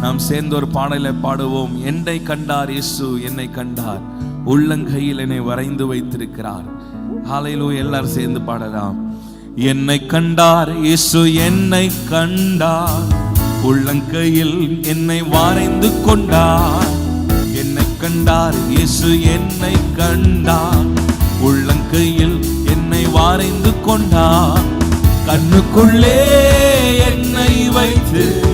நாம் சேர்ந்து ஒரு பாடலை பாடுவோம். என்னை கண்டார் இயேசு என்னை கண்டார். உள்ளங்கையில் என்னை வரைந்து வைத்திருக்கிறார். காலையிலோ எல்லாரும் சேர்ந்து பாடலாம். என்னை கண்டார் இயேசு என்னை கண்டார். உள்ளங்கையில் என்னை வரைந்து கொண்டார். என்னை கண்டார் இயேசு என்னை கண்டார். உள்ளங்கையில் என்னை வரைந்து கொண்டார். கண்ணுக்குள்ளே என்னை வைத்து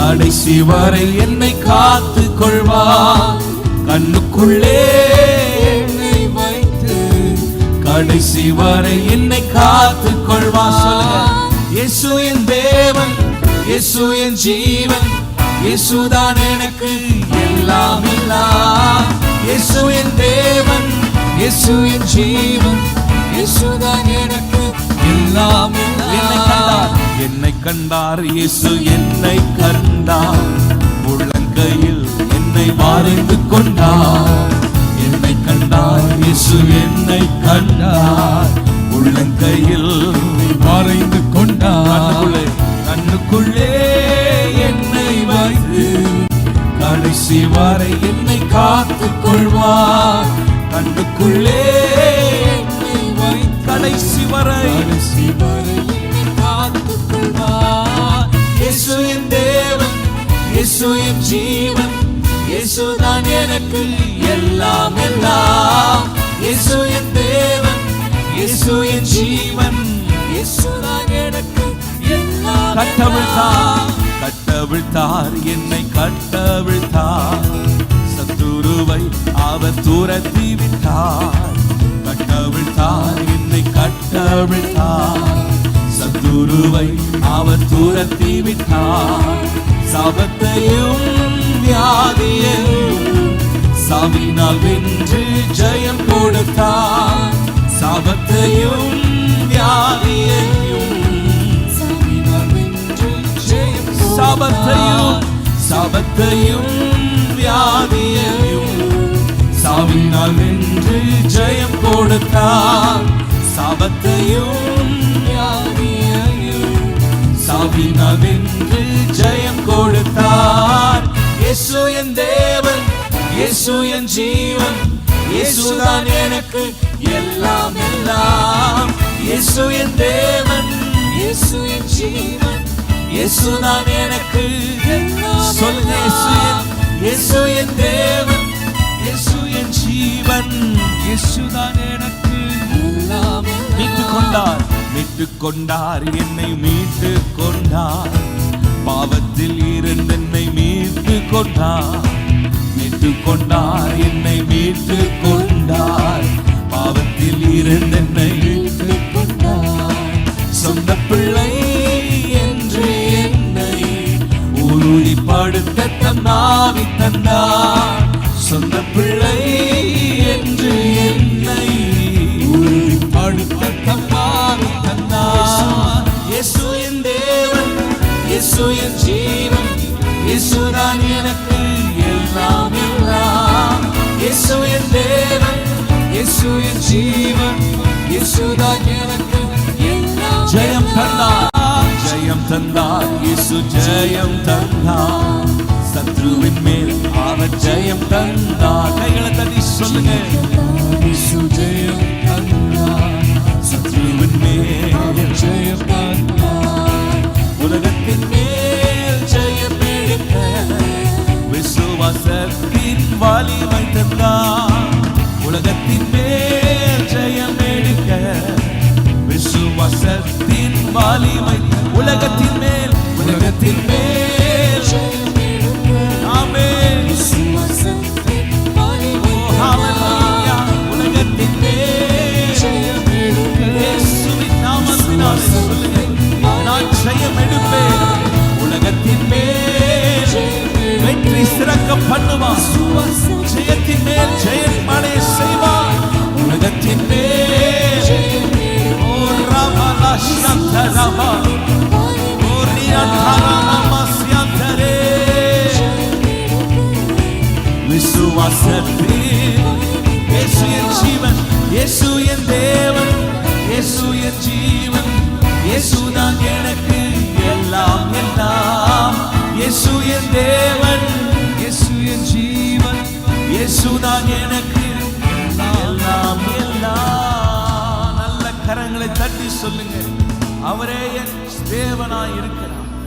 கடைசி வரை என்னை காத்து கொள்வார். கண்ணுக்குள்ளே என்னை வைத்து கடைசி வரை என்னை காத்து சொல்லுங்க. இயேசு என் தேவன் இயேசு என் ஜீவன் இயேசுதான் எனக்கு எல்லாம் எல்லாம் இயேசு என் தேவன் இயேசு என் ஜீவன் இயேசுதான் எனக்கு எல்லாம் என்னை கண்டார். இயேசு என்னை கண்டார். உள்ளங்கையில் என்னை வாரிந்து கொண்டார். என்னை கண்டார் இயேசு என்னை கண்டார். உள்ளங்கையில் மறைந்து கொண்டார். கண்ணுக்குள்ளே என்னை வைத்து கடைசி வரை என்னை காத்துக் கொள்வார். கண்ணுக்குள்ளே என்னை வைத்து கடைசி வரை கடைசி வரை என்னை காத்துக் கொள்வார். இயேசு என் ஜீவன் இயேசுதான் எனக்கு எல்லாம் எல்லாம். இயேசு என் தேவன் இயேசு என் ஜீவன். இயேசுதான் எனக்கு எல்லாம் கட்டவிழ்த்தார். கட்டவிழ்த்தார் என்னை கட்டவிழ்த்தார். சத்துருவை அவர் துரத்தி விட்டார். கட்டவிழ்த்தார் என்னை கட்டவிழ்த்தார். சத்துருவை அவர் துரத்தி விட்டார். சாபத்தையும் வியாதியையும் சாவினால் வென்று ஜெயம் கொடுத்தார். சாபத்தையும் வியாதியையும் சாவினால் வென்று ஜெயம் சாபத்தையும் சாபத்தையும் வியாதியையும் சாவினால் வென்று ஜெயம் கொடுத்தார். சாபத்தையும் சாவினால் ஜெயம் கொடுத்தார். இயேசு என் தேவன் இயேசு என் ஜீவன் இயேசுதான் எனக்கு எல்லாம் எல்லாம். இயேசு என் தேவன் இயேசு என் ஜீவன் இயேசுதான் எனக்கு எல்லாம் சொல்லுங்க இயேசு இயேசு என் தேவன் இயேசு என் ஜீவன் இயேசுதான் எனக்கு எல்லாம் மீட்டு கொண்டார் மீட்டு கொண்டார் என்னை மீட்டு கொண்டார். பாவத்தில் இருந்து என்னை மீட்டு கொண்டார். மீட்டு கொண்டார் என்னை மீட்டு கொண்டார். பாவத்தில் இருந்து என்னை மீட்டு கொண்டார். சொந்த பிள்ளை என்று என்னை உறுதிப்படுத்த தம் நாவி தந்தார். சொந்த பிள்ளை என்று என்னை உறுதிப்படுத்த தம் நாவி தந்தார். இயேசு என் ஜீவன். இயேசுதான் எனக்கு எல்லாம் எல்லாம். இயேசு என் தேவன் இயேசு என் ஜீவன். இயேசுதான் எனக்கு எல்லாம் ஜெயம் தந்தார். ஜெயம் தந்தார். இயேசு ஜெயம் தந்தார். சத்ருவின் மேல் அவர் ஜெயம் தந்தார். கைகளை தட்டி சொல்லுங்க. உலகத்தின் மேல் ஜெயம் எடுக்க விசுவாசத்தின் வலிமை உலகத்தின் மேல் உலகத்தின் மேல். ஆமென். உலகத்தின் மேல். சொல்லுங்க. நான் ஜெயம் எடுப்பேன். உலகத்தின் மேல். வெற்றி சிறக்க ஜெயத்தின் மேல் ஜெயம் வாசல் இயேசு என் ஜீவன் இயேசு என் தேவன் இயேசு என் ஜீவன். இயேசு தான் எனக்கு எல்லாம் எல்லாம் இயேசு என் தேவன் இயேசு என் ஜீவன். இயேசு தான் எனக்கு எல்லாம் எல்லாம் நல்ல தட்டி சொல்லுங்க அவரே என் தேவனாய் இருக்க.